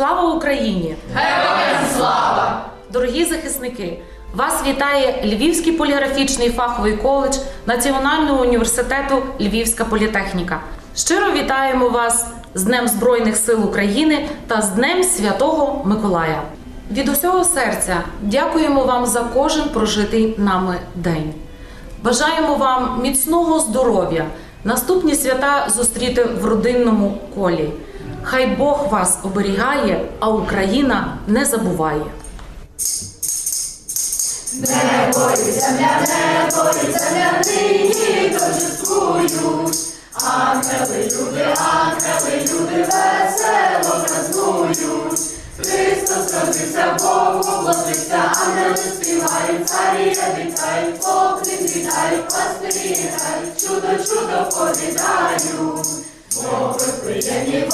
Слава Україні! Героям слава! Дорогі захисники! Вас вітає Львівський поліграфічний фаховий коледж Національного університету Львівська політехніка. Щиро вітаємо вас з Днем Збройних сил України та з Днем Святого Миколая. Від усього серця дякуємо вам за кожен прожитий нами день. Бажаємо вам міцного здоров'я, наступні свята зустріти в родинному колі. Хай Бог вас оберігає, а Україна не забуває. Небо і земля, небо і земля нині торжествують. Ангели, люди, ангели, люди весело празнують. Христос родився, Бог воплотився, ангели співають, царі вітають, поклін вітають, пастирі грають, чудо, чудо повідають. Мови плиємні,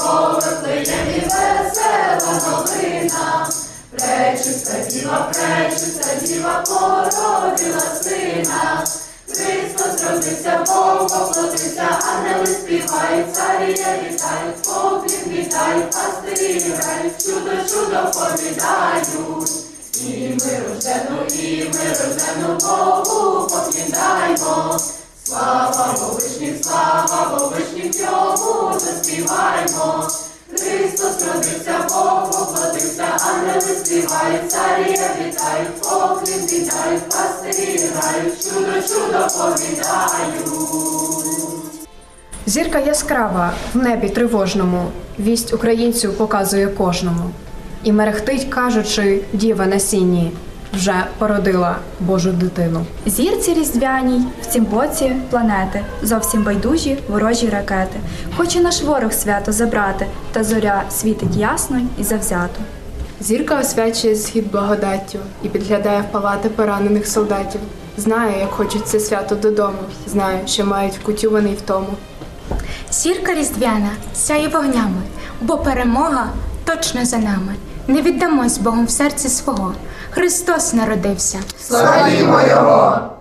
весела новина. Пречиста діва, пречиста діва породила сина. Христос родився, Бог воплотився, ангели співають, царі вітають, поклін вітають, пастирі грають, чудо, чудо повідають. І ми рождену, і ми рождену Богу поклідаємо. Слава Вовишніх, слава Вовишніх, йому заспіваймо. Христос родився, Бог воплотився, ангели співають, царі вітають, поклін вітають, пастирі грають, чудо, чудо повідають. Зірка яскрава в небі тривожному, вість українцю показує кожному. І мерехтить, кажучи, діва на сіні, вже породила Божу дитину. Зірці різдвяній в цім боці планети, зовсім байдужі ворожі ракети. Хоче наш ворог свято забрати, та зоря світить ясно і завзято. Зірка освячує схід благодаттю і підглядає в палати поранених солдатів. Знає, як хочуть це свято додому, знає, що мають вкутюваний втому. Сірка різдвяна сяє вогнями, бо перемога точно за нами. Не віддамось Богом в серці свого. Христос народився. Славімо Його!